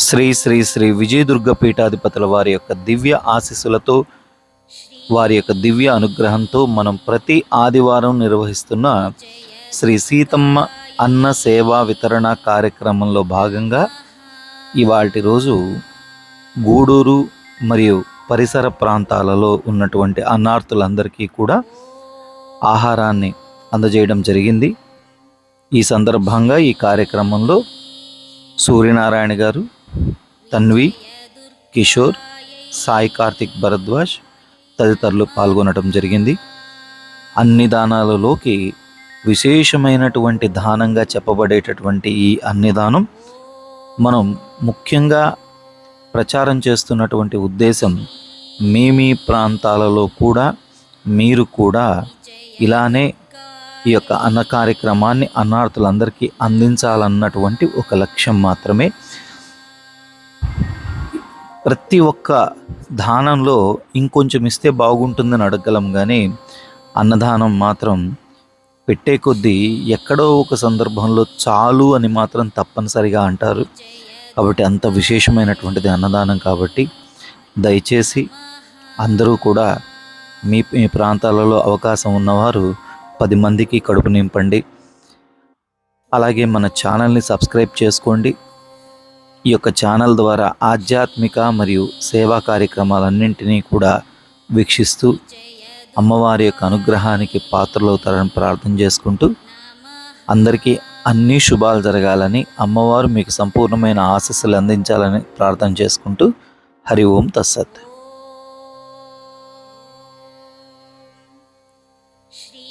శ్రీ శ్రీ శ్రీ విజయదుర్గ పీఠాధిపతుల వారి యొక్క దివ్య ఆశీస్సులతో వారి యొక్క దివ్య అనుగ్రహంతో మనం ప్రతి ఆదివారం నిర్వహిస్తున్న శ్రీ సీతమ్మ అన్న సేవా వితరణ కార్యక్రమంలో భాగంగా ఇవాటి రోజు గూడూరు మరియు పరిసర ప్రాంతాలలో ఉన్నటువంటి అన్నార్థులందరికీ కూడా ఆహారాన్ని అందజేయడం జరిగింది. ఈ సందర్భంగా ఈ కార్యక్రమంలో సూర్యనారాయణ గారు తన్వి కిషోర్ సాయి కార్తిక్ భరద్వాజ్ తదితరులు పాల్గొనడం జరిగింది. అన్ని దానాలలోకి విశేషమైనటువంటి దానంగా చెప్పబడేటటువంటి ఈ అన్నదానం మనం ముఖ్యంగా ప్రచారం చేస్తున్నటువంటి ఉద్దేశం మీ మీ ప్రాంతాలలో కూడా మీరు కూడా ఇలానే ఈ యొక్క అన్న కార్యక్రమాన్ని అన్నార్థులందరికీ అందించాలన్నటువంటి ఒక లక్ష్యం మాత్రమే. ప్రతి ఒక్క దానంలో ఇంకొంచెం ఇస్తే బాగుంటుందని అడగలం కానీ అన్నదానం మాత్రం పెట్టే కొద్దీ ఎక్కడో ఒక సందర్భంలో చాలు అని మాత్రం తప్పనిసరిగా అంటారు. కాబట్టి అంత విశేషమైనటువంటిది అన్నదానం కాబట్టి దయచేసి అందరూ కూడా మీ మీ ప్రాంతాలలో అవకాశం ఉన్నవారు పది మందికి కడుపు నింపండి. అలాగే మన ఛానల్ని సబ్స్క్రైబ్ చేసుకోండి. ఈ యొక్క ఛానల్ ద్వారా ఆధ్యాత్మిక మరియు సేవా కార్యక్రమాలన్నింటినీ కూడా వీక్షిస్తూ అమ్మవారి యొక్క అనుగ్రహానికి పాత్రలవుతారని ప్రార్థన చేసుకుంటూ అందరికీ అన్ని శుభాలు జరగాలని అమ్మవారు మీకు సంపూర్ణమైన ఆశస్సులు అందించాలని ప్రార్థన చేసుకుంటూ హరి ఓం తస్సత్ श्री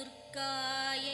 विजयदुर्गायै